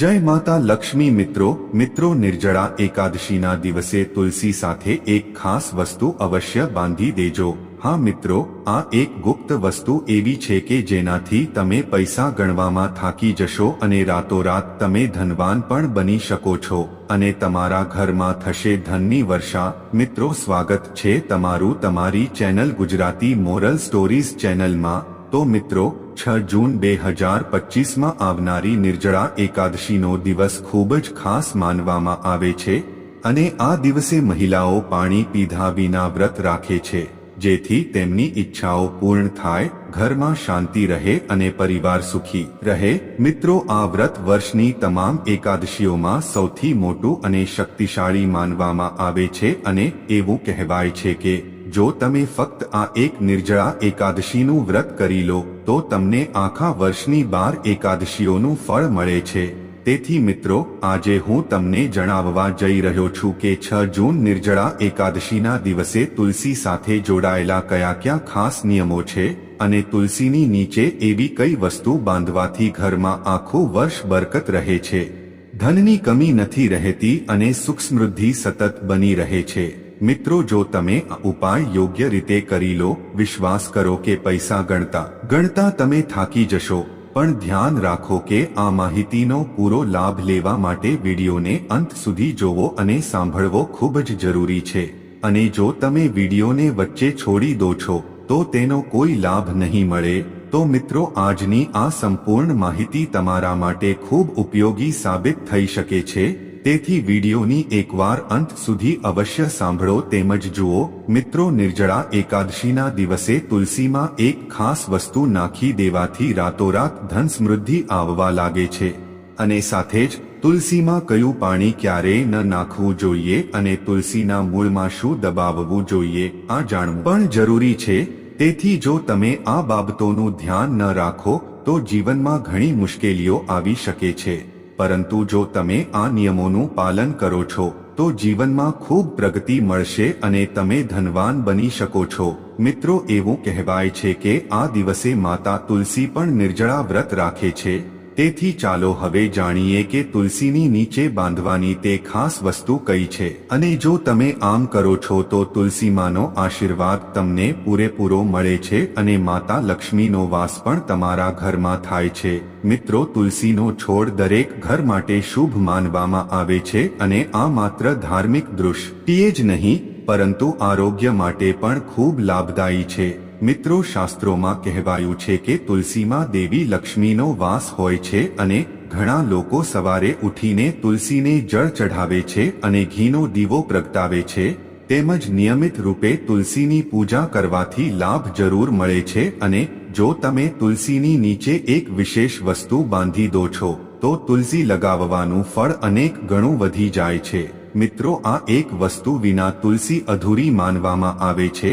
જય માતા લક્ષ્મી મિત્રો મિત્રો નિર્જળા એકાદશીના દિવસે તુલસી સાથે એક ખાસ વસ્તુ અવશ્ય બાંધી દેજો. હા મિત્રો, આ એક ગુપ્ત વસ્તુ એવી છે કે જેનાથી તમે પૈસા ગણવામાં થાકી જશો અને રાતોરાત તમે ધનવાન પણ બની શકો છો. અને તમારા ઘરમાં થશે ધનની વર્ષા. મિત્રો સ્વાગત છે તમારું તમારી ચેનલ ગુજરાતી મોરલ સ્ટોરીઝ ચેનલમાં. તો મિત્રો છ જૂન બે હજાર પચીસમાં આવનારી નિર્જળા એકાદશીનો દિવસ ખૂબ જ ખાસ માનવામાં આવે છે અને આ દિવસે મહિલાઓ પાણી પીધા વિના વ્રત રાખે છે, જેથી તેમની ઈચ્છાઓ પૂર્ણ થાય, ઘરમાં શાંતિ રહે અને પરિવાર સુખી રહે. મિત્રો, આ વ્રત વર્ષની તમામ એકાદશીઓમાં સૌથી મોટું અને શક્તિશાળી માનવામાં આવે છે અને એવું કહેવાય છે કે, જો તમે ફક્ત આ એક નિર્જળા એકાદશીનું વ્રત કરી લો તો તમને આખા વર્ષની બાર એકાદશીઓનું ફળ મળે છે. તેથી મિત્રો, આજે હું તમને જણાવવા જઈ રહ્યો છું કે છ જૂન નિર્જળા એકાદશીના દિવસે તુલસી સાથે જોડાયેલા કયા કયા ખાસ નિયમો છે અને તુલસીની નીચે એવી કઈ વસ્તુ બાંધવાથી ઘરમાં આખું વર્ષ બરકત રહે છે? ધનની કમી નથી રહેતી અને સુખ સમૃદ્ધિ સતત બની રહે છે. મિત્રો, જો તમે આ ઉપાય યોગ્ય રીતે કરી લો, વિશ્વાસ કરો કે પૈસા ગણતા ગણતા તમે થાકી જશો. પણ ધ્યાન રાખો કે આ માહિતીનો પૂરો લાભ લેવા માટે વિડીયોને અંત સુધી જોવો અને સાંભળવો ખૂબ જ જરૂરી છે. અને જો તમે વિડીયોને વચ્ચે છોડી દો છો, તો તેનો કોઈ લાભ નહીં મળે. તો મિત્રો, આજની આ સંપૂર્ણ માહિતી તમારા માટે ખૂબ ઉપયોગી સાબિત થઈ શકે છે. તેથી વિડીયોની એકવાર અંત સુધી અવશ્ય સાંભળો તેમજ જુઓ, મિત્રો નિર્જળા એકાદશીના દિવસે તુલસીમાં એક ખાસ વસ્તુ નાખી દેવાથી રાતોરાત ધન સમૃદ્ધિ આવવા લાગે છે. અને સાથે જ, તુલસીમાં કયું પાણી ક્યારેય ન નાખવું જોઈએ અને તુલસીના મૂળમાં શું દબાવવું જોઈએ, આ જાણવું પણ જરૂરી છે. તેથી જો તમે આ બાબતોનું ધ્યાન ન રાખો, તો જીવનમાં ઘણી મુશ્કેલીઓ આવી શકે છે. પરંતુ જો તમે આ નિયમોનું પાલન કરો છો, તો જીવનમાં ખૂબ પ્રગતિ મળશે અને તમે ધનવાન બની શકો છો. મિત્રો, એવું કહેવાય છે કે આ દિવસે માતા તુલસી પણ નિર્જળા વ્રત રાખે છે. તેથી ચાલો હવે જાણીએ કે તુલસીની નીચે બાંધવાની તે ખાસ વસ્તુ કઈ છે. અને જો તમે આમ કરો છો તો તુલસીમાનો આશીર્વાદ તમને પૂરેપૂરો મળે છે અને માતા લક્ષ્મીનો વાસ પણ તમારા ઘરમાં થાય છે. મિત્રો, તુલસીનો છોડ દરેક ઘર માટે શુભ માનવામાં આવે છે અને આ માત્ર ધાર્મિક દૃષ્ટિએ જ નહીં, પરંતુ આરોગ્ય માટે પણ ખૂબ લાભદાયી છે. મિત્રો શાસ્ત્રોમાં કહેવાયું છે કે તુલસીમાં દેવી લક્ષ્મીનો વાસ હોય છે અને ઘણા લોકો સવારે ઉઠીને તુલસીને જળ ચઢાવે છે અને ઘીનો દીવો પ્રગટાવે છે, તેમજ નિયમિત રૂપે તુલસીની પૂજા કરવાથી લાભ જરૂર મળે છે અને જો તમે તુલસીની નીચે એક વિશેષ વસ્તુ બાંધી દો છો, તો તુલસી લગાવવાનું ફળ અનેક ગણું વધી જાય છે. મિત્રો આ એક વસ્તુ વિના તુલસી અધૂરી માનવામાં આવે છે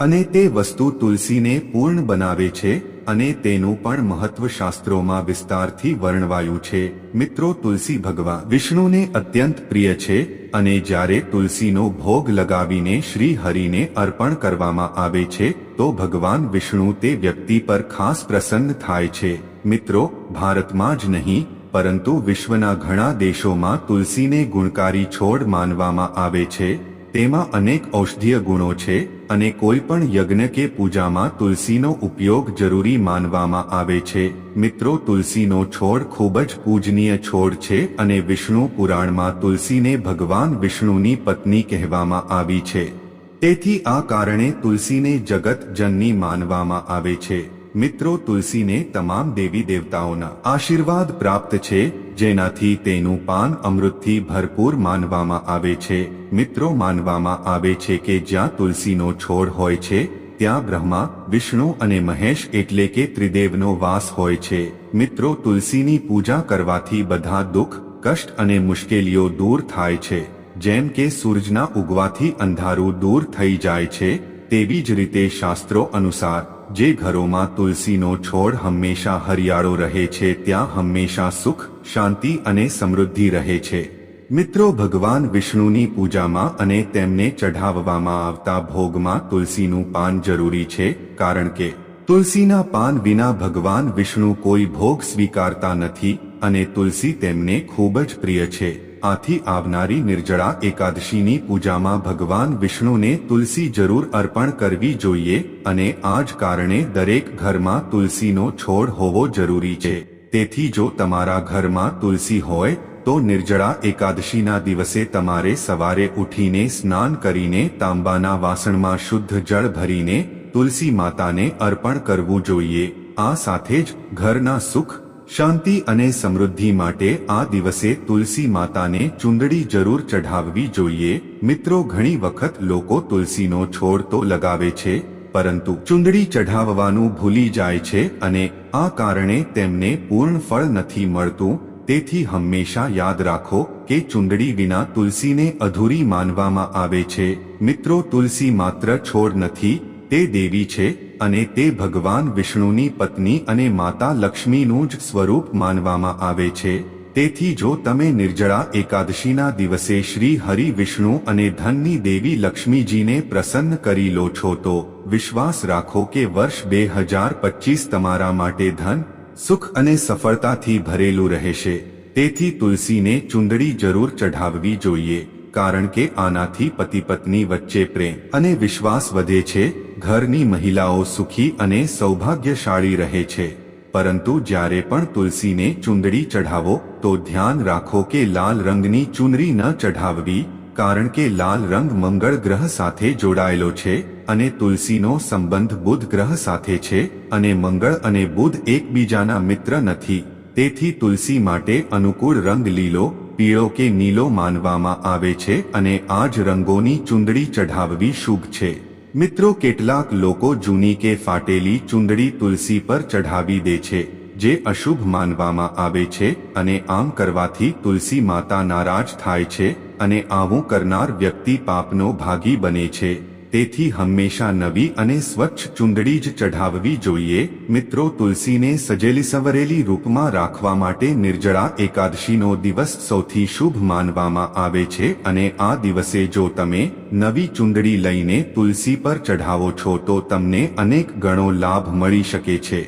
અને તે વસ્તુ તુલસીને પૂર્ણ બનાવે છે અને તેનું પણ મહત્વ શાસ્ત્રોમાં વિસ્તારથી વર્ણવાયું છે. મિત્રો, તુલસી ભગવાન વિષ્ણુને અત્યંત પ્રિય છે અને જ્યારે તુલસીનો ભોગ લગાવીને શ્રી હરિને અર્પણ કરવામાં આવે છે, તો ભગવાન વિષ્ણુ તે વ્યક્તિ પર ખાસ પ્રસન્ન થાય છે. મિત્રો, ભારતમાં જ નહીં, પરંતુ વિશ્વના ઘણા દેશોમાં તુલસીને ગુણકારી છોડ માનવામાં આવે છે. તેમાં અનેક ઔષધીય ગુણો છે અને કોઈ પણ યજ્ઞ કે પૂજામાં તુલસીનો ઉપયોગ જરૂરી માનવામાં આવે છે. મિત્રો, તુલસીનો છોડ ખૂબ જ પૂજનીય છોડ છે અને વિષ્ણુ પુરાણમાં તુલસીને ભગવાન વિષ્ણુની પત્ની કહેવામાં આવી છે. તેથી આ કારણે તુલસીને જગત જનની માનવામાં આવે છે. મિત્રો તુલસીને તમામ દેવી દેવતાઓના આશીર્વાદ પ્રાપ્ત છે, જેનાથી તેનું પાન અમૃતથી ભરપૂર માનવામાં આવે છે. મિત્રો માનવામાં આવે છે કે જ્યાં તુલસીનો છોડ હોય છે, ત્યાં બ્રહ્મા, વિષ્ણુ અને મહેશ એટલે કે ત્રિદેવનો વાસ હોય છે. મિત્રો તુલસીની પૂજા કરવાથી બધા દુઃખ, કષ્ટ અને મુશ્કેલીઓ દૂર થાય છે. જેમ કે સૂરજના ઉગવાથી અંધારું દૂર થઈ જાય છે, તેવી જ રીતે શાસ્ત્રો અનુસાર જે ઘરોમાં તુલસીનો છોડ હંમેશા હરિયાળો રહે છે, ત્યાં હંમેશા સુખ, શાંતિ અને સમૃદ્ધિ રહે છે. મિત્રો, ભગવાન વિષ્ણુની પૂજામાં અને તેમને ચઢાવવામાં આવતા ભોગમાં તુલસીનું પાન જરૂરી છે, કારણ કે તુલસીના પાન વિના ભગવાન વિષ્ણુ કોઈ ભોગ સ્વીકારતા નથી અને તુલસી તેમને ખૂબ જ પ્રિય છે. આથી આવનારી નિર્જળા એકાદશીની પૂજામાં ભગવાન વિષ્ણુને તુલસી જરૂર અર્પણ કરવી જોઈએ અને આ જ કારણે દરેક ઘરમાં તુલસીનો છોડ હોવો જરૂરી છે. તેથી જો તમારા ઘરમાં તુલસી હોય, તો નિર્જળા એકાદશીના દિવસે તમારે સવારે ઉઠીને સ્નાન કરીને તાંબાના વાસણમાં શુદ્ધ જળ ભરીને તુલસી માતાને અર્પણ કરવું જોઈએ. આ સાથે જ ઘરના સુખ શાંતિ અને સમૃદ્ધિ માટે આ દિવસે તુલસી માતાને ચુંદડી જરૂર ચઢાવવી જોઈએ. મિત્રો, ઘણી વખત લોકો તુલસીનો છોડ તો લગાવે છે, પરંતુ ચુંદડી ચઢાવવાનું ભૂલી જાય છે અને આ કારણે તેમને પૂર્ણ ફળ નથી મળતું. તેથી હંમેશા યાદ રાખો કે ચુંદડી વિના તુલસીને અધૂરી માનવામાં આવે છે. મિત્રો, તુલસી માત્ર છોડ નથી તે દેવી છે અને તે ભગવાન વિષ્ણુની પત્ની અને માતા લક્ષ્મીનું જ સ્વરૂપ માનવામાં આવે છે. તેથી જો તમે નિર્જળા એકાદશીના દિવસે શ્રી હરિ વિષ્ણુ અને ધનની દેવી લક્ષ્મીજીને પ્રસન્ન કરી લો છો તો વિશ્વાસ રાખો કે વર્ષ બે હજાર પચીસ તમારા માટે ધન, સુખ અને સફળતાથી ભરેલું રહેશે. તેથી તુલસીને ચુંદડી જરૂર ચઢાવવી જોઈએ. કારણ કે આનાથી પતિ પત્ની વચ્ચે પ્રેમ અને વિશ્વાસ વધે છે, ઘરની મહિલાઓ સુખી અને સૌભાગ્યશાળી રહે છે. પરંતુ જ્યારે પણ તુલસીને ચુંદડી ચઢાવો, તો ધ્યાન રાખો કે લાલ રંગની ચુંદડી ન ચઢાવવી, કારણ કે લાલ રંગ મંગળ ગ્રહ સાથે જોડાયેલો છે અને તુલસીનો સંબંધ બુધ ગ્રહ સાથે છે અને મંગળ અને બુધ એકબીજાના મિત્ર નથી. તેથી તુલસી માટે અનુકૂળ રંગ લીલો પીળો કે નીલો માનવામાં આવે છે અને આ જ રંગોની ચુંદડી ચઢાવવી શુભ છે. મિત્રો, કેટલાક લોકો જૂની કે ફાટેલી ચુંદડી તુલસી પર ચઢાવી દે છે, જે અશુભ માનવામાં આવે છે અને આમ કરવાથી તુલસી માતા નારાજ થાય છે અને આવું કરનાર વ્યક્તિ પાપનો ભાગી બને છે. તેથી હંમેશા નવી અને સ્વચ્છ ચુંદડી જ ચઢાવવી જોઈએ. મિત્રો, તુલસીને સજેલી સવરેલી રૂપમાં રાખવા માટે નિર્જળા એકાદશીનો દિવસ સૌથી શુભ માનવામાં આવે છે અને આ દિવસે જો તમે નવી ચુંદડી લઈને તુલસી પર ચઢાવો છો તો તમને અનેક ગણો લાભ મળી શકે છે.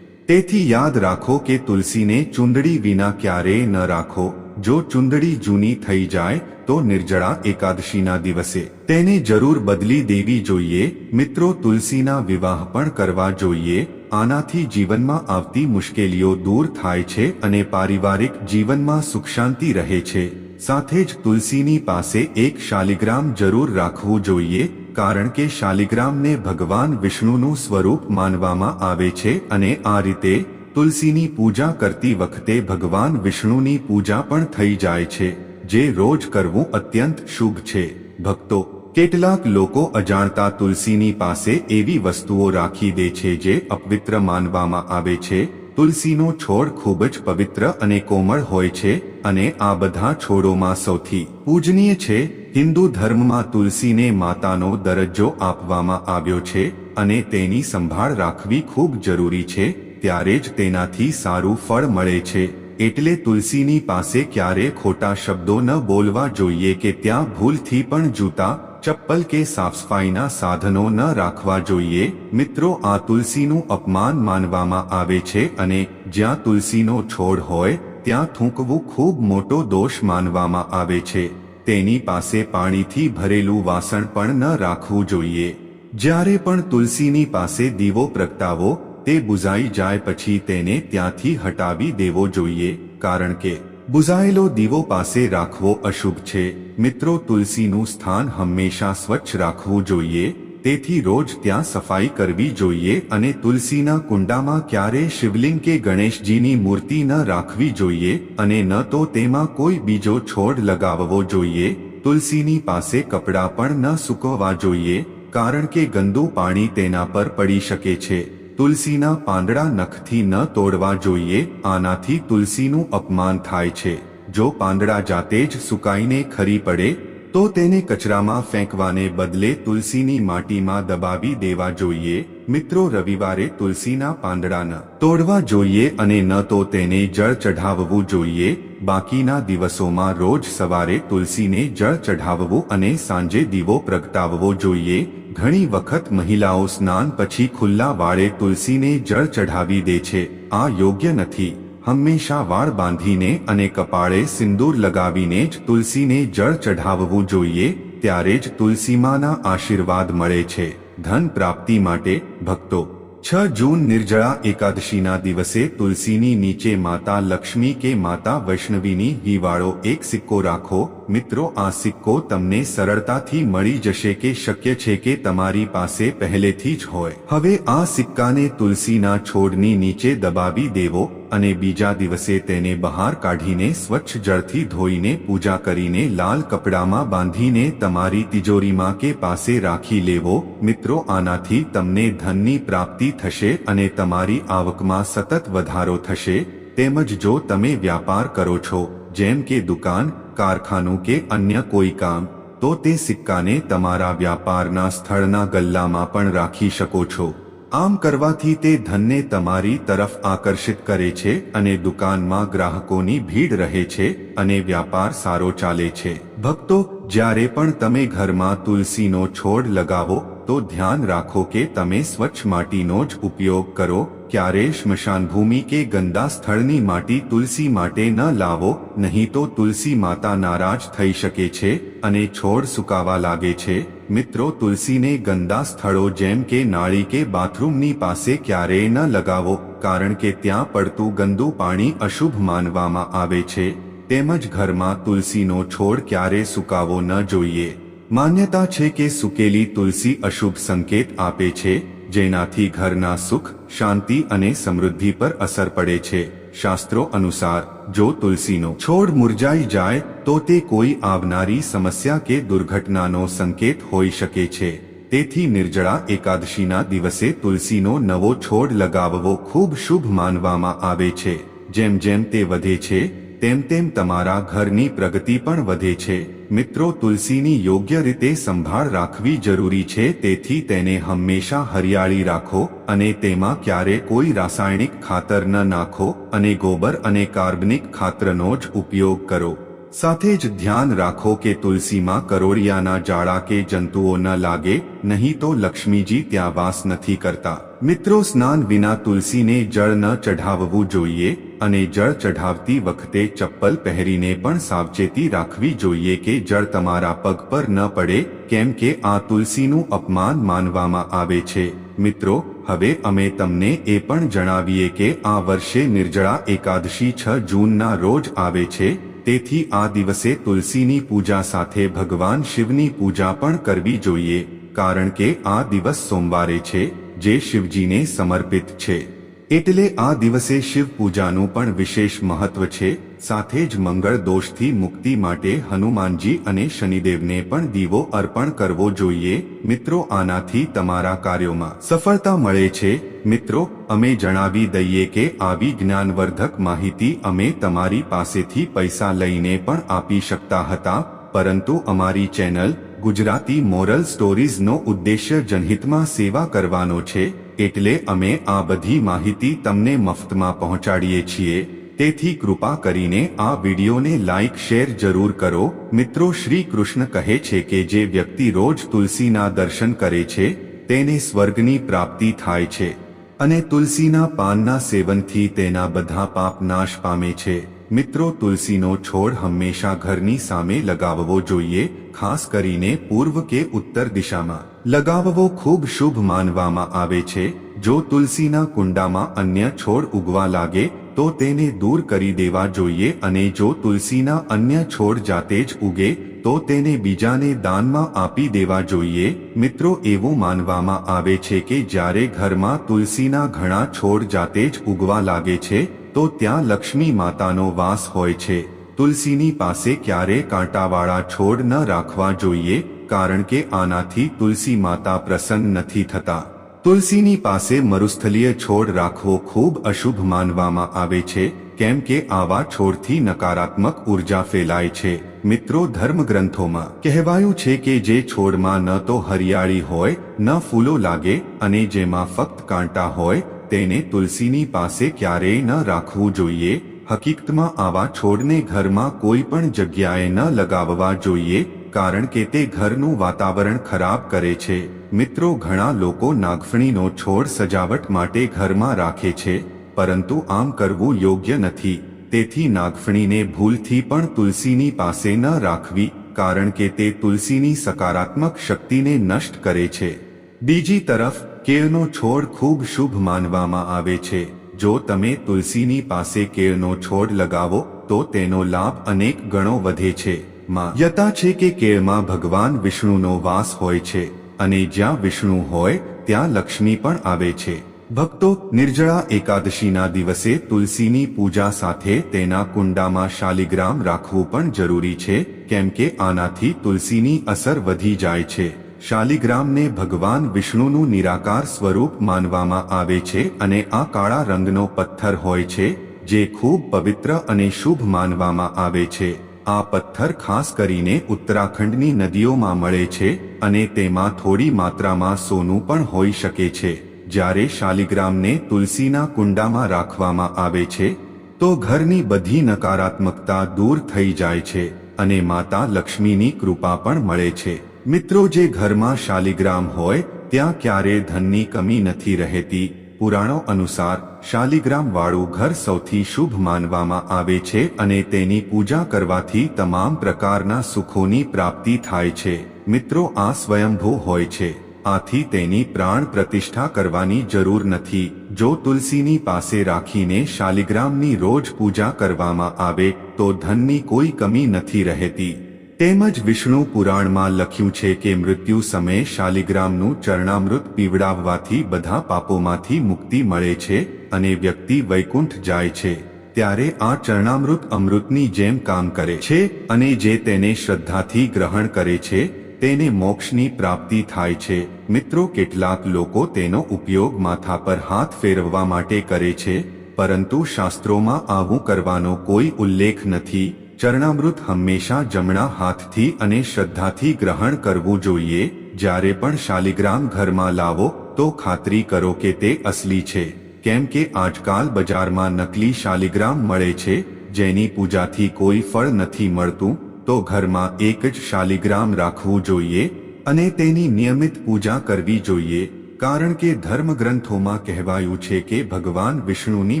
તેથી યાદ રાખો કે તુલસીને ચુંદડી વિના ક્યારેય ન રાખો. જો ચુંદડી જૂની થઈ જાય તો નિર્જળા એકાદશીના દિવસે. તેને જરૂર બદલી દેવી જોઈએ. મિત્રો, તુલસીના વિવાહ પણ કરવા જોઈએ. આનાથી જીવનમાં આવતી મુશ્કેલીઓ દૂર થાય છે અને પારિવારિક જીવનમાં સુખ શાંતિ રહે છે. સાથે જ તુલસીની પાસે એક શાલિગ્રામ જરૂર રાખવું જોઈએ, કારણ કે શાલિગ્રામને ભગવાન વિષ્ણુનું સ્વરૂપ માનવામાં આવે છે અને આ રીતે તુલસીની પૂજા કરતી વખતે ભગવાન વિષ્ણુની પૂજા પણ થઈ જાય છે, જે રોજ કરવું અત્યંત શુભ છે. ભક્તો, કેટલાક લોકો અજાણતા તુલસીની પાસે એવી વસ્તુઓ રાખી દે છે જે અપવિત્ર માનવામાં આવે છે. તુલસીનો છોડ ખૂબ જ પવિત્ર અને કોમળ હોય છે અને આ બધા છોડોમાં સૌથી પૂજનીય છે. હિન્દુ ધર્મમાં તુલસીને માતાનો દરજ્જો આપવામાં આવ્યો છે અને તેની સંભાળ રાખવી ખૂબ જરૂરી છે. ત્યારે જ તેનાથી સારું ફળ મળે છે. એટલે તુલસીની પાસે ક્યારે ખોટા શબ્દો ન બોલવા જોઈએ કે ત્યાં ભૂલથી પણ જૂતા, ચપ્પલ કે સાફસફાઈના સાધનો ન રાખવા જોઈએ. મિત્રો, આ તુલસીનું અપમાન માનવામાં આવે છે અને જ્યાં તુલસીનો છોડ હોય, ત્યાં થૂંકવું ખૂબ મોટો દોષ માનવામાં આવે છે. તેની પાસે પાણીથી ભરેલું વાસણ પણ ન રાખવું જોઈએ. જ્યારે પણ તુલસીની પાસે દીવો પ્રગટાવો તે બુઝાઈ જાય પછી તેને ત્યાંથી હટાવી દેવો જોઈએ, કારણ કે બુઝાયેલો દીવો પાસે રાખવો અશુભ છે. મિત્રો, તુલસીનું સ્થાન હંમેશા સ્વચ્છ રાખવું જોઈએ, તેથી રોજ ત્યાં સફાઈ કરવી જોઈએ અને તુલસીના કુંડામાં ક્યારે શિવલિંગ કે ગણેશજીની મૂર્તિ ન રાખવી જોઈએ અને ન તો તેમાં કોઈ બીજો છોડ લગાવવો જોઈએ. તુલસીની પાસે કપડાં પણ ન સૂકવવા જોઈએ, કારણ કે ગંદુ પાણી તેના પર પડી શકે છે. તુલસીના પાંદડા નખથી ન તોડવા જોઈએ, આનાથી તુલસીનું અપમાન થાય છે. જો પાંદડા જાતે જ સુકાઈને ખરી પડે, તો તેને કચરામાં ફેંકવાને બદલે તુલસીની માટીમાં દબાવી દેવા જોઈએ. મિત્રો, રવિવારે તુલસીના પાંદડા ન તોડવા જોઈએ અને ન તો તેને જળ ચઢાવવું જોઈએ. બાકીના દિવસોમાં રોજ સવારે તુલસીને જળ ચઢાવવું અને સાંજે દીવો પ્રગટાવવો જોઈએ. ઘણી વખત મહિલાઓ સ્નાન પછી ખુલ્લા વાળે તુલસીને જળ ચઢાવી દે છે. આ યોગ્ય નથી. હંમેશા વાળ બાંધીને અને કપાળે સિંદૂર લગાવીને જ તુલસીને જળ ચઢાવવું જોઈએ, ત્યારે જ તુલસીમાના આશીર્વાદ મળે છે. ધન પ્રાપ્તિ માટે, ભક્તો, છ જૂન નિર્જળા એકાદશીના દિવસે તુલસીની નીચે માતા લક્ષ્મી કે માતા વૈષ્ણવીની હિવાળો એક સિક્કો રાખો મિત્રો, આ સિક્કો તમને સરળતાથી મળી જશે કે શક્ય છે કે તમારી પાસે પહેલેથી જ હોય. હવે આ સિક્કાને તુલસીના છોડની નીચે દબાવી દેવો અને બીજા દિવસે તેને બહાર કાઢીને સ્વચ્છ જળથી ધોઈને પૂજા કરીને લાલ કપડામાં બાંધીને તમારી તિજોરીમાં કે પાસે રાખી લેવો. મિત્રો, આનાથી તમને ધનની પ્રાપ્તિ થશે અને તમારી આવકમાં સતત વધારો થશે. તેમજ જો તમે વ્યાપાર કરો છો, જેમ કે દુકાન કારખાનું કે અન્ય કોઈ કામ, તો તે સિક્કાને તમારા વ્યાપારના સ્થળના ગલ્લામાં પણ રાખી શકો છો. આમ કરવાથી તે ધનને તમારી તરફ આકર્ષિત કરે છે અને દુકાનમાં ગ્રાહકોની ભીડ રહે છે અને વ્યાપાર સારો ચાલે છે. ભક્તો, જ્યારે પણ તમે ઘરમાં તુલસીનો છોડ લગાવો, તો ધ્યાન રાખો કે તમે સ્વચ્છ માટીનો જ ઉપયોગ કરો ક્યારે સ્મશાનભૂમિ કે ગંદા સ્થળની માટી તુલસી માટે ન લાવો, નહીં તો તુલસી માતા નારાજ થઈ શકે છે અને છોડ સુકાવા લાગે છે. મિત્રો, તુલસીને ગંદા સ્થળો જેમ કે નાળી કે બાથરૂમની પાસે ક્યારેય ન લગાવો, કારણ કે ત્યાં પડતું ગંદુ પાણી અશુભ માનવામાં આવે છે. તેમજ ઘરમાં તુલસીનો છોડ ક્યારે સુકાવો ન જોઈએ. માન્યતા છે કે સુકેલી તુલસી અશુભ સંકેત આપે છે, જેનાથી ઘરના સુખ શાંતિ અને સમૃદ્ધિ પર અસર પડે છે. શાસ્ત્રો અનુસાર, જો તુલસીનો છોડ મુરઝાઈ જાય, તો તે કોઈ આવનારી સમસ્યા કે દુર્ઘટનાનો સંકેત હોઈ શકે છે. તેથી નિર્જળા એકાદશીના દિવસે તુલસીનો નવો છોડ લગાવવો ખૂબ શુભ માનવામાં આવે છે. જેમ જેમ તે વધે છે તેમ તેમ તમારા ઘરની પ્રગતિ પણ વધે છે. મિત્રો, તુલસીની યોગ્ય રીતે સંભાળ રાખવી જરૂરી છે, તેથી તેને હંમેશા હરિયાળી રાખો અને તેમાં ક્યારે કોઈ રાસાયણિક ખાતર ન નાખો અને ગોબર અને કાર્બનિક ખાતરનો જ ઉપયોગ કરો. સાથે જ ધ્યાન રાખો કે તુલસીમાં કરોળિયાના જાળા કે જંતુઓ ન લાગે, નહીં તો લક્ષ્મીજી ત્યાં વાસ નથી કરતા. મિત્રો, સ્નાન વિના તુલસીને જળ ન ચઢાવવું જોઈએ. અને જળ ચઢાવતી વખતે ચપ્પલ પહેરીને પણ સાવચેતી રાખવી જોઈએ કે જળ તમારા પગ પર ન પડે, કેમ કે આ તુલસીનું અપમાન માનવામાં આવે છે. મિત્રો, હવે અમે તમને એ પણ જણાવીએ કે આ વર્ષે નિર્જળા એકાદશી છ જૂનના રોજ આવે છે, તેથી આ દિવસે તુલસીની પૂજા સાથે ભગવાન શિવની પૂજા પણ કરવી જોઈએ, કારણ કે આ દિવસ સોમવારે છે, જે શિવજીને સમર્પિત છે. એટલે આ દિવસે શિવ પૂજાનું પણ વિશેષ મહત્વ છે. સાથે જ મંગળ દોષથી મુક્તિ માટે હનુમાનજી અને શનિદેવને પણ દીવો અર્પણ કરવો જોઈએ. મિત્રો, આનાથી તમારા કાર્યોમાં સફળતા મળે છે. મિત્રો, અમે જણાવી દઈએ કે આવી જ્ઞાનવર્ધક માહિતી અમે તમારી પાસેથી પૈસા લઈને પણ આપી શકતા હતા. પરંતુ અમારી ચેનલ ગુજરાતી મોરલ સ્ટોરીઝનો ઉદ્દેશ્ય જનહિતમાં સેવા કરવાનો છે. એટલે અમે આ બધી માહિતી તમને મફતમાં પહોંચાડીએ છીએ. તેથી કૃપા કરીને આ વિડીયોને લાઇક શેર જરૂર કરો. મિત્રો, શ્રી કૃષ્ણ કહે છે કે જે વ્યક્તિ રોજ તુલસીના દર્શન કરે છે, તેને સ્વર્ગની પ્રાપ્તિ થાય છે. અને તુલસીના પાનના સેવનથી તેના બધા પાપ નાશ પામે છે. મિત્રો, તુલસીનો છોડ હંમેશા ઘરની સામે લગાવવો જોઈએ. ખાસ કરીને પૂર્વ કે ઉત્તર દિશામાં. લગાવવો ખૂબ શુભ માનવામાં આવે છે. જો તુલસીના કુંડામાં અન્ય છોડ ઉગવા લાગે, તો તેને દૂર કરી દેવા જોઈએ અને જો તુલસીના અન્ય છોડ જાતે જ ઉગે, તો તેને બીજાને દાનમાં આપી દેવા જોઈએ. મિત્રો, એવું માનવામાં આવે છે કે જ્યારે ઘરમાં તુલસીના ઘણા છોડ જાતે જ ઉગવા લાગે છે, તો ત્યાં લક્ષ્મી માતાનો વાસ હોય છે. તુલસીની પાસે ક્યારે કાંટાવાળા છોડ ન રાખવા જોઈએ, કારણ કે આનાથી તુલસી માતા પ્રસન્ન નથી થતા. તુલસીની પાસે મરુસ્થલીય છોડ રાખવો ખૂબ અશુભ માનવામાં આવે છે, કેમ કે આવા છોડથી નકારાત્મક ઊર્જા ફેલાય છે. મિત્રો, ધર્મગ્રંથોમાં કહેવાયું છે કે જે છોડમાં ન તો હરિયાળી હોય, ન ફૂલો લાગે, અને જેમાં ફક્ત કાંટા હોય, તેને તુલસીની પાસે ક્યારેય ન રાખવું જોઈએ હકીકતમાં આવા છોડને ઘરમાં કોઈ પણ જગ્યાએ ન લગાવવા જોઈએ, કારણ કે તે ઘરનું વાતાવરણ ખરાબ કરે છે. મિત્રો, ઘણા લોકો નાગફણીનો છોડ સજાવટ માટે ઘરમાં રાખે છે, પરંતુ આમ કરવું યોગ્ય નથી. તેથી નાગફણીને ભૂલથી પણ તુલસીની પાસે ન રાખવી, કારણ કે તે તુલસીની સકારાત્મક શક્તિને નષ્ટ કરે છે. બીજી તરફ, કેળનો છોડ ખૂબ શુભ માનવામાં આવે છે. જો તમે તુલસીની પાસે કેળનો છોડ લગાવો, તો તેનો લાભ અનેક ગણો વધે છે. માન્યતા છે કે કેળમાં ભગવાન વિષ્ણુનો વાસ હોય છે, અને જ્યાં વિષ્ણુ હોય, ત્યાં લક્ષ્મી પણ આવે છે. ભક્તો, નિર્જળા એકાદશીના દિવસે તુલસીની પૂજા સાથે તેના કુંડામાં શાલિગ્રામ રાખવું પણ જરૂરી છે, કેમ કે આનાથી તુલસીની અસર વધી જાય છે. શાલિગ્રામને ભગવાન વિષ્ણુનું નિરાકાર સ્વરૂપ માનવામાં આવે છે અને આ કાળા રંગનો પથ્થર હોય છે, જે ખૂબ પવિત્ર અને શુભ માનવામાં આવે છે. આ પથ્થર ખાસ કરીને ઉત્તરાખંડની નદીઓમાં મળે છે અને તેમાં થોડી માત્રામાં સોનું પણ હોઈ શકે છે. જ્યારે શાલિગ્રામને તુલસીના કુંડામાં રાખવામાં આવે છે, તો ઘરની બધી નકારાત્મકતા દૂર થઈ જાય છે અને માતા લક્ષ્મીની કૃપા પણ મળે છે. મિત્રો, જે ઘરમાં શાલિગ્રામ હોય, ત્યાં ક્યારે ધનની કમી નથી રહેતી. પુરાણો અનુસાર શાલિગ્રામ વાળું ઘર સૌથી શુભ માનવામાં આવે છે અને તેની પૂજા કરવાથી તમામ પ્રકારના સુખોની પ્રાપ્તિ થાય છે. મિત્રો, આ સ્વયંભૂ હોય છે. આથી તેની પ્રાણ પ્રતિષ્ઠા કરવાની જરૂર નથી. જો તુલસીની પાસે રાખીને શાલિગ્રામની રોજ પૂજા કરવામાં આવે, તો ધનની કોઈ કમી નથી રહેતી. તેમજ વિષ્ણુ પુરાણમાં લખ્યું છે કે મૃત્યુ સમયે શાલિગ્રામનું ચરણામૃત પીવડાવવાથી બધા પાપોમાંથી મુક્તિ મળે છે અને વ્યક્તિ વૈકુંઠ જાય છે, ત્યારે આ ચરણામૃત અમૃતની જેમ કામ કરે છે અને જે તેને શ્રદ્ધાથી ગ્રહણ કરે છે, તેને મોક્ષની પ્રાપ્તિ થાય છે. મિત્રો, કેટલાક લોકો તેનો ઉપયોગ માથા પર હાથ ફેરવવા માટે કરે છે, પરંતુ શાસ્ત્રોમાં આવું કરવાનો કોઈ ઉલ્લેખ નથી. ચરણામૃત હંમેશા જમણા હાથથી અને શ્રદ્ધાથી ગ્રહણ કરવું જોઈએ. જ્યારે પણ શાલિગ્રામ ઘરમાં લાવો, તો ખાતરી કરો કે તે અસલી છે. કેમ કે આજકાલ બજારમાં નકલી શાલિગ્રામ મળે છે, જેની પૂજાથી કોઈ ફળ નથી મળતું, તો ઘરમાં એક જ શાલિગ્રામ રાખવું જોઈએ અને તેની નિયમિત પૂજા કરવી જોઈએ. કારણ કે ધર્મગ્રંથોમાં કહેવાયું છે કે ભગવાન વિષ્ણુની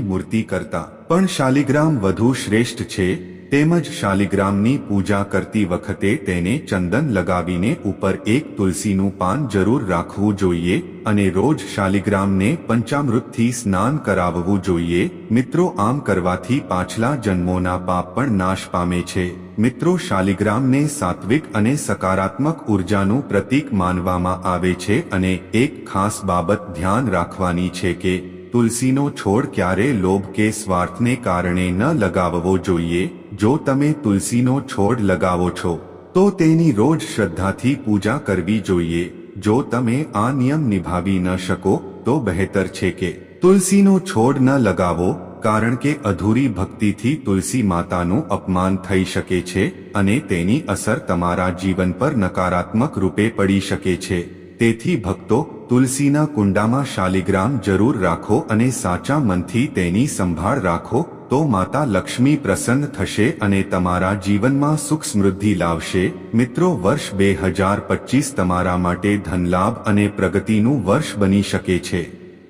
મૂર્તિ કરતા પણ શાલિગ્રામ વધુ શ્રેષ્ઠ છે તેમજ શાલિગ્રામની પૂજા કરતી વખતે તેને ચંદન લગાવીને ઉપર એક તુલસીનું પાન જરૂર રાખવું જોઈએ અને રોજ શાલિગ્રામને પંચામૃતથી સ્નાન કરાવવું જોઈએ. મિત્રો, આમ કરવાથી પાછલા જન્મોના પાપ પણ નાશ પામે છે. મિત્રો, શાલિગ્રામને સાત્વિક અને સકારાત્મક ઉર્જાનું પ્રતીક માનવામાં આવે છે અને એક ખાસ બાબત ધ્યાન રાખવાની છે કે તુલસીનો છોડ ક્યારે લોભ કે સ્વાર્થને કારણે ન લગાવવો જોઈએ. જો તમે તુલસીનો છોડ લગાવો છો, તો તેની રોજ શ્રદ્ધાથી પૂજા કરવી જોઈએ. જો તમે આ નિયમ નિભાવી ન શકો, તો બહેતર છે કે તુલસીનો છોડ ન લગાવો, કારણ કે અધૂરી ભક્તિથી તુલસી માતાનું અપમાન થઈ શકે છે અને તેની અસર તમારા જીવન પર નકારાત્મક રૂપે પડી શકે છે. તેથી ભક્તો, તુલસીના કુંડામાં શાલિગ્રામ જરૂર રાખો અને સાચા મનથી તેની સંભાળ રાખો તો માતા લક્ષ્મી પ્રસન્ન થશે અને તમારા જીવનમાં સુખ સમૃદ્ધિ લાવશે. મિત્રો, વર્ષ બે હજાર પચીસ તમારા માટે ધનલાભ અને પ્રગતિનું વર્ષ બની શકે છે.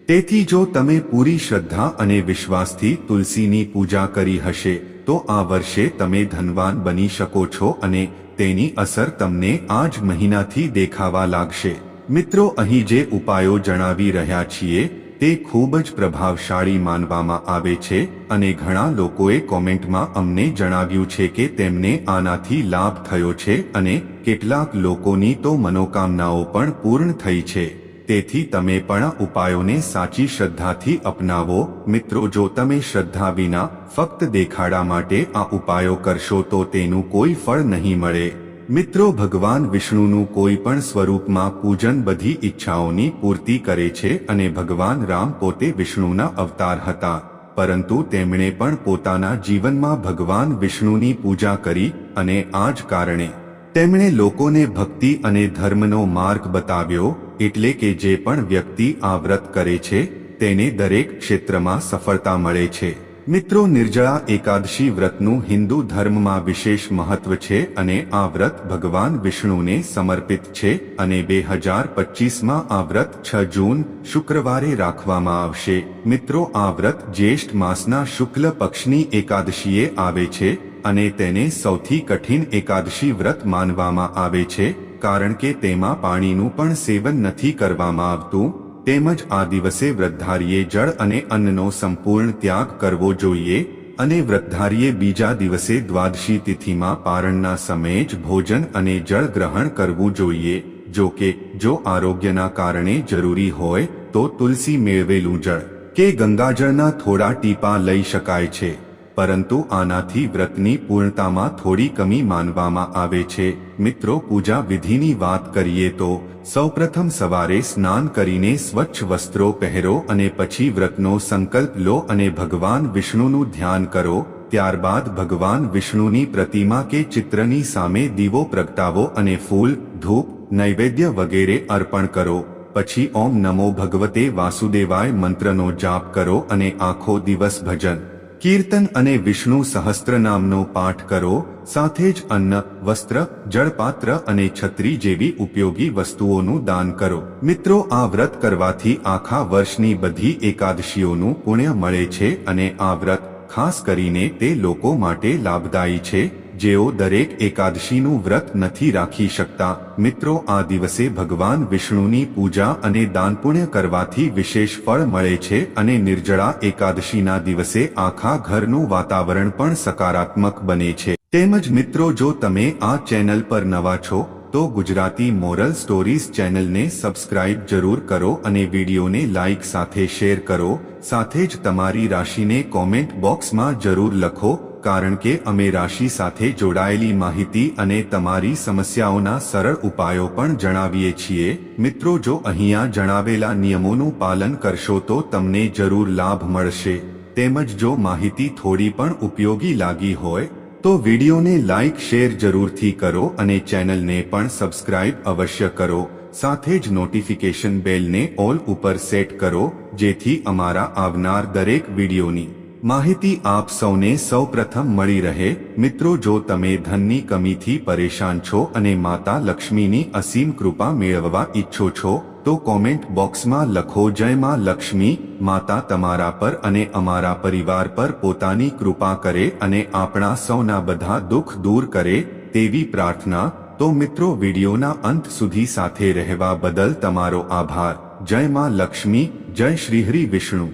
તેથી જો તમે પૂરી શ્રદ્ધા અને વિશ્વાસથી તુલસીની પૂજા કરી હશે, તો આ વર્ષે તમે ધનવાન બની શકો છો અને તેની અસર તમને આ જ મહિનાથી દેખાવા લાગશે. મિત્રો, અહીં જે ઉપાયો જણાવી રહ્યા છીએ તે ખૂબ જ પ્રભાવશાળી માનવામાં આવે છે અને ઘણા લોકોએ કોમેન્ટમાં અમને જણાવ્યું છે કે તેમને આનાથી લાભ થયો છે અને કેટલાક લોકોની તો મનોકામનાઓ પણ પૂર્ણ થઈ છે. તેથી તમે પણ ઉપાયોને સાચી શ્રદ્ધાથી અપનાવો. મિત્રો, જો તમે શ્રદ્ધા વિના ફક્ત દેખાડા માટે આ ઉપાયો કરશો તો તેનું કોઈ ફળ નહીં મળે. મિત્રો, ભગવાન વિષ્ણુનું કોઈ પણ સ્વરૂપમાં પૂજન બધી ઈચ્છાઓની પૂર્તિ કરે છે અને ભગવાન રામ પોતે વિષ્ણુના અવતાર હતા. પરંતુ તેમણે પણ પોતાના જીવનમાં ભગવાન વિષ્ણુની પૂજા કરી અને આ જ કારણે તેમણે લોકોને ભક્તિ અને ધર્મનો માર્ગ બતાવ્યો, એટલે કે જે પણ વ્યક્તિ આ વ્રત કરે છે, તેને દરેક ક્ષેત્રમાં સફળતા મળે છે. મિત્રો, નિર્જળા એકાદશી વ્રતનું હિન્દુ ધર્મમાં વિશેષ મહત્વ છે અને આ વ્રત ભગવાન વિષ્ણુને સમર્પિત છે અને બે હજાર પચીસમાં આ વ્રત છ જૂન, શુક્રવારે રાખવામાં આવશે. મિત્રો, આ વ્રત જ્યેષ્ઠ માસના શુક્લ પક્ષની એકાદશીએ આવે છે અને તેને સૌથી કઠિન એકાદશી વ્રત માનવામાં આવે છે, કારણ કે તેમાં પાણીનું પણ સેવન નથી કરવામાં આવતું. તેમજ આ દિવસે વ્રતધારીએ જળ અને અન્નનો સંપૂર્ણ ત્યાગ કરવો જોઈએ અને વ્રતધારીએ બીજા દિવસે દ્વાદશી તિથિમાં પારણના સમયે જ ભોજન અને જળ ગ્રહણ કરવું જોઈએ. જો કે, જો આરોગ્યના કારણે જરૂરી હોય, તો તુલસી મેળવેલું જળ કે ગંગાજળના થોડા ટીપા લઈ શકાય છે. પરંતુ આનાથી વ્રતની પૂર્ણતામાં થોડી કમી માનવામાં આવે છે. મિત્રો, પૂજા વિધિની વાત કરીએ તો, સૌપ્રથમ સવારે સ્નાન કરીને સ્વચ્છ વસ્ત્રો પહેરો અને પછી વ્રતનો સંકલ્પ લો અને ભગવાન વિષ્ણુનું ધ્યાન કરો. ત્યારબાદ ભગવાન વિષ્ણુની પ્રતિમા કે ચિત્રની સામે દીવો પ્રગટાવો અને ફૂલ, ધૂપ, નૈવેદ્ય વગેરે અર્પણ કરો. પછી ઓમ નમો ભગવતે વાસુદેવાય મંત્રનો જાપ કરો અને આખો દિવસ ભજન. કીર્તન અને વિષ્ણુ સહસ્ત્ર નામનો પાઠ કરો, સાથે જ અન્ન, વસ્ત્ર, જળપાત્ર અને છત્રી જેવી ઉપયોગી વસ્તુઓનું દાન કરો. મિત્રો, આ વ્રત કરવાથી આખા વર્ષની બધી એકાદશીઓનું પુણ્ય મળે છે અને આ વ્રત ખાસ કરીને તે લોકો માટે લાભદાયી છે. જેઓ દરેક એકાદશીનું વ્રત નથી રાખી શકતા, મિત્રો આ દિવસે ભગવાન વિષ્ણુની પૂજા અને દાનપુણ્ય કરવાથી વિશેષ ફળ મળે છે અને નિર્જળા એકાદશીના દિવસે આખા ઘરનું વાતાવરણ પણ સકારાત્મક બને છે. તેમજ મિત્રો જો તમે આ ચેનલ પર નવા છો, તો ગુજરાતી મોરલ સ્ટોરીઝ ચેનલને સબસ્ક્રાઇબ જરૂર કરો અને વિડીયોને લાઇક સાથે શેર કરો. સાથે જ તમારી રાશિને કોમેન્ટ બોક્સમાં જરૂર લખો કારણ કે અમે રાશિ સાથે જોડાયેલી માહિતી અને તમારી સમસ્યાઓના સરળ ઉપાયો પણ જણાવીએ છીએ. મિત્રો, જો અહીંયા જણાવેલા નિયમોનું પાલન કરશો તો તમને જરૂર લાભ મળશે. તેમજ જો માહિતી થોડી પણ ઉપયોગી લાગી હોય, તો વિડીયોને લાઇક, શેર જરૂરથી કરો અને ચેનલને પણ સબસ્ક્રાઇબ અવશ્ય કરો. સાથે જ નોટિફિકેશન બેલને ઓલ ઉપર સેટ કરો, જેથી અમારા આવનાર દરેક વિડીયોની માહિતી આપ સૌને સૌપ્રથમ મળી રહે. મિત્રો, જો તમે ધનની કમીથી પરેશાન છો અને માતા લક્ષ્મીની અસીમ કૃપા મેળવવા ઈચ્છો છો, તો કોમેન્ટ બોક્સમાં લખો, જય માં લક્ષ્મી, માતા તમારા પર અને અમારા પરિવાર પર પોતાની કૃપા કરે અને આપણા સૌના બધા દુઃખ દૂર કરે તેવી પ્રાર્થના. તો મિત્રો, વિડીયોના અંત સુધી સાથે રહેવા બદલ તમારો આભાર. જય માં લક્ષ્મી, જય શ્રીહરિ વિષ્ણુ.